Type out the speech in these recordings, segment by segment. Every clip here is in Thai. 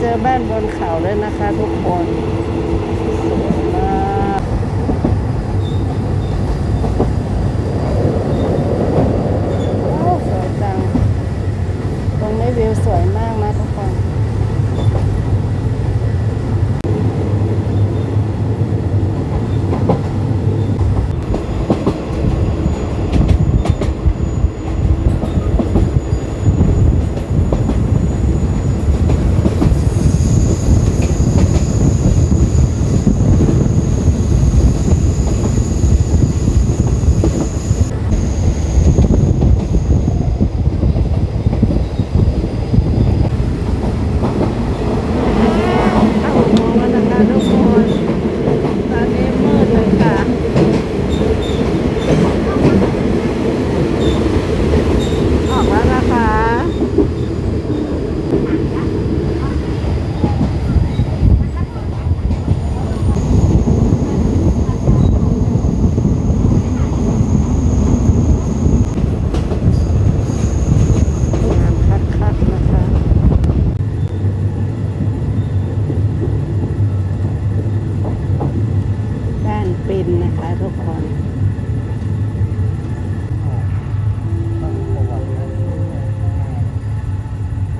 เจอบ้านบนเขาด้วยนะคะทุกคนสวยมากโอ้สวยจัง ตรงนี้วิวสวยมากนะทุกคน เข้าอุโมงค์แล้วนะคะทุกคน ตอนนี้มืดเลยค่ะ ออกแล้วนะคะ งานคักๆนะคะ บ้านปินนะคะ ทุกคน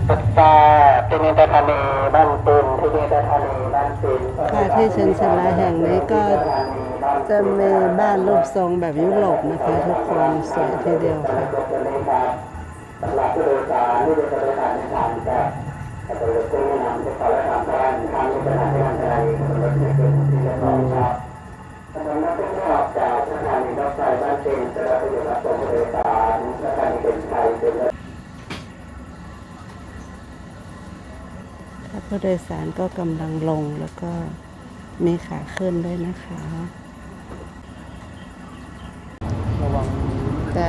ปัตตาที่นิตธานีบ้านปืนที่นิตธานีบ้านปืนค่ะที่เชนชลาแห่งนี้ก็จะมีบ้านรูปทรงแบบยุโรปนะคะ ทุกคนสวยทีเดียวค่ะสำหรับผู้โดยสารที่โดยสารในทางจะจะเป็นผู้นำจะขอและทำการทางสถานที่ทางไกลรถที่เป็นที่เรียบร้อยครับ ผู้โดยสารก็กำลังลงแล้วก็มีขาขึ้นด้วยนะคะ ระวังจะ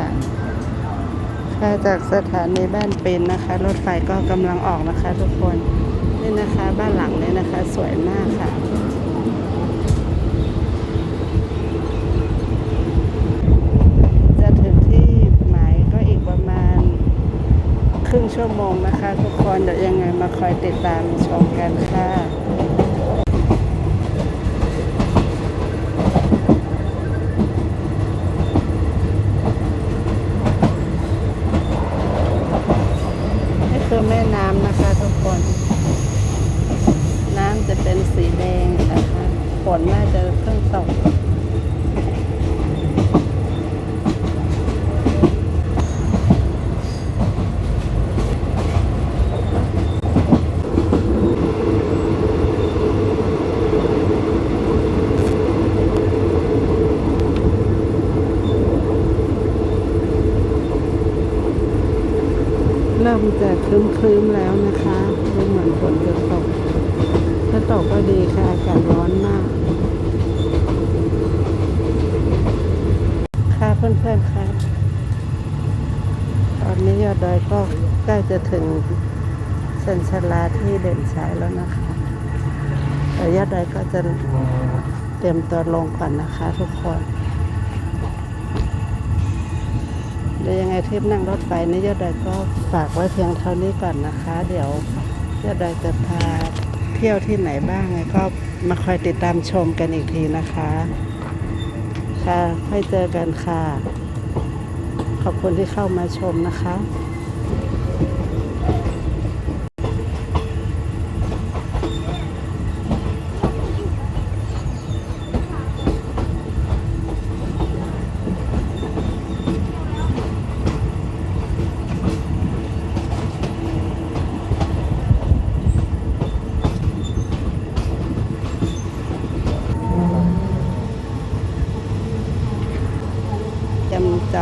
ค่ะจากสถานีบ้านปินนะคะ รถไฟก็กำลังออกนะคะทุกคน นี่นะคะบ้านหลังนี้นะคะ สวยมากค่ะถึงที่หมายก็อีกประมาณ ครึ่ง ชั่วโมงนะคะ ทุกคนเดี๋ยวยังไงมาคอยติดตามชมกันค่ะนี่คือแม่น้ำนะคะทุกคน น้ำจะเป็นสีแดงนะคะฝนน่าจะเพิ่งตก เริ่ มจะครึ้มๆแล้วนะคะดูเหมือนฝนจะตก ถ้าตกก็ดีค่ะ อากาศร้อนมาก ค่ะเพื่อนๆค่ะ ตอนนี้ยอดดอยก็ใกล้จะถึงชันชลาที่เด่นชัยแล้วนะคะแต่ยอดดอยก็จะเตรียมตัวลงก่อนนะคะทุกคน เดี๋ยวยังไงทริปนั่งรถไฟนี่ยอดดอยก็ฝากไว้เพียงเท่านี้ก่อนนะคะ เดี๋ยวยอดดอยจะพาเที่ยวที่ไหนบ้างไงก็มาคอยติดตามชมกันอีกทีนะคะ ค่ะค่อยเจอกันค่ะ ขอบคุณที่เข้ามาชมนะคะ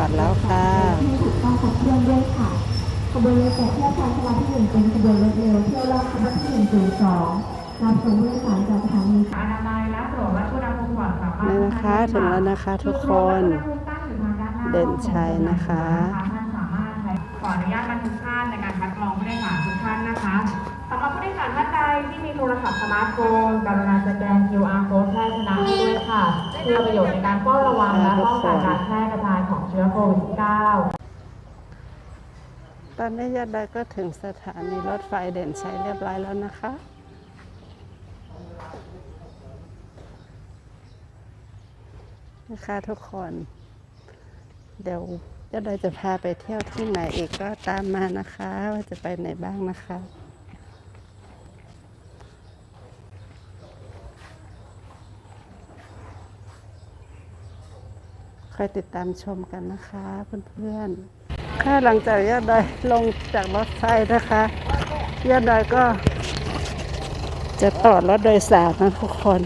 ดแล้วค่ะให้ถูกต้องครบเครื่องด้วยค่ะขบวนรถแต่เที่ยวชานชาลาที่หนึ่งเป็นขบวนรถเร็วเที่ยวรอบขบวนที่หนึ่งศูนย์สองรับส่งผู้โดยสารจากสถานีอนามัยและตรวจวัดอุณหภูมิก่อนสามารถนี่นะคะถึงแล้วนะคะทุกคน เด่นชัยนะคะท่านสามารถใช้ขออนุญาตบันทึกภาพในการคัดกรองผู้โดยสาร รศัพท์สมาร์ทโฟนกรุณาสแกน QR code แพร่ชนะด้วยค่ะ เพื่อประโยชน์ในการป้องระวังและป้องกันการแพร่กระจายของเชื้อโควิด -19 ตอนนี้ญาติได้ก็ถึงสถานีรถไฟเด่นชัยเรียบร้อยแล้วนะคะนะคะทุกคน เดี๋ยวญาติได้จะพาไปเที่ยวที่ไหนอีกก็ตามมานะคะ ว่าจะไปไหนบ้างนะคะ คอยติดตามชมกันนะคะเพื่อนๆค่ะหลังจากยอดดอยลงจากรถไฟนะคะยอดดอยก็ จะต่อรถโดยสารนะทุกคน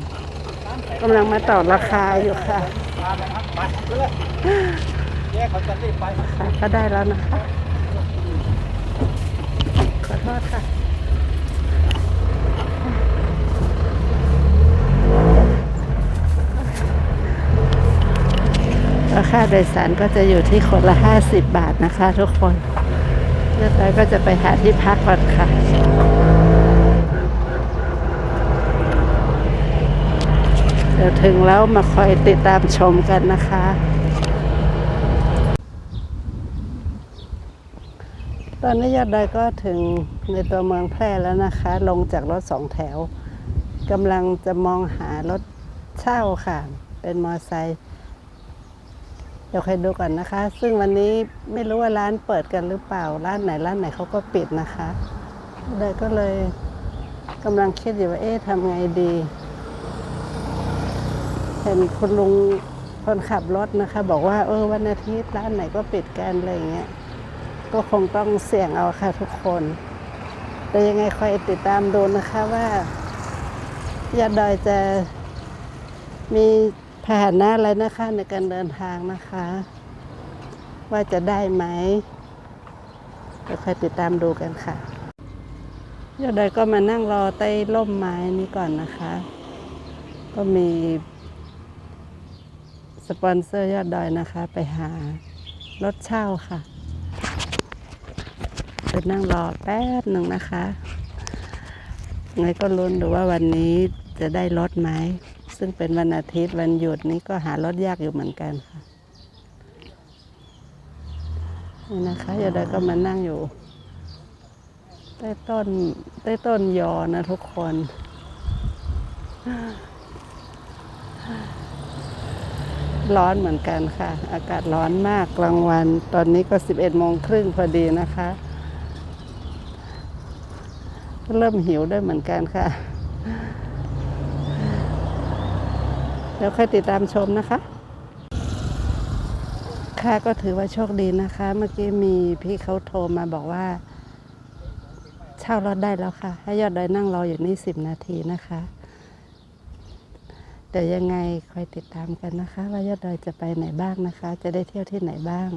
กำลังมาต่อราคาอยู่ค่ะค่ะก็ได้แล้วนะคะ ขอโทษค่ะ ค่าโดยสารก็จะอยู่ที่คนละ 50 บาทนะคะทุกคนเรียบร้อยก็จะไปหาที่พักก่อนค่ะ เดี๋ยวถึงแล้วมาคอยติดตามชมกันนะคะ ตอนนี้ยอดดอยก็ถึงในตัวเมืองแพร่แล้วนะคะ ลงจากรถสองแถวกำลังจะมองหารถเช่าค่ะ เป็นมอไซค์ เดี๋ยวใครดูก่อนนะคะ ซึ่งวันนี้ไม่รู้ว่าร้านเปิดกันหรือเปล่า ร้านไหนร้านไหนเขาก็ปิดนะคะเลยก็เลยกำลังคิดอยู่ว่าเอ๊ะทำไงดีเห็นคุณลุงคนขับรถนะคะ บอกว่าเออวันอาทิตย์ร้านไหนก็ปิดกันอะไรเงี้ยก็คงต้องเสี่ยงเอาค่ะทุกคนแต่ยังไงคอยติดตามดูนะคะว่ายาดอยจะมี พาหนะอะไรนะคะในการเดินทางนะคะ ว่าจะได้ไหมเดี๋ยวคอยติดตามดูกันค่ะยอดดอยก็มานั่งรอใต้ร่มไม้นี้ก่อนนะคะ ก็มีสปอนเซอร์ยอดดอยนะคะ ไปหารถเช่าค่ะไปนั่งรอแป๊บหนึ่งนะคะไงก็ลุ้นดูว่าวันนี้จะได้รถไหม ซึ่งเป็นวันอาทิตย์วันหยุดนี้ก็หารถยากอยู่เหมือนกันค่ะนี่นะคะยอดดอยก็มานั่งอยู่ใต้ต้นใต้ต้นยอนะทุกคนร้อนเหมือนกันค่ะ อากาศร้อนมากกลางวัน ตอนนี้ก็ 11โมงครึ่งพอดีนะคะ เริ่มหิวด้วยเหมือนกันค่ะ แล้วค่อยติดตามชมนะคะ ค่ะก็ถือว่าโชคดีนะคะ เมื่อกี้มีพี่เขาโทรมาบอกว่า เช่ารถได้แล้วค่ะ ให้ยอดดอยนั่งรออยู่นี่สิบนาทีนะคะเดี๋ยวยังไงคอยติดตามกันนะคะ ว่ายอดดอยจะไปไหนบ้างนะคะ จะได้เที่ยวที่ไหนบ้าง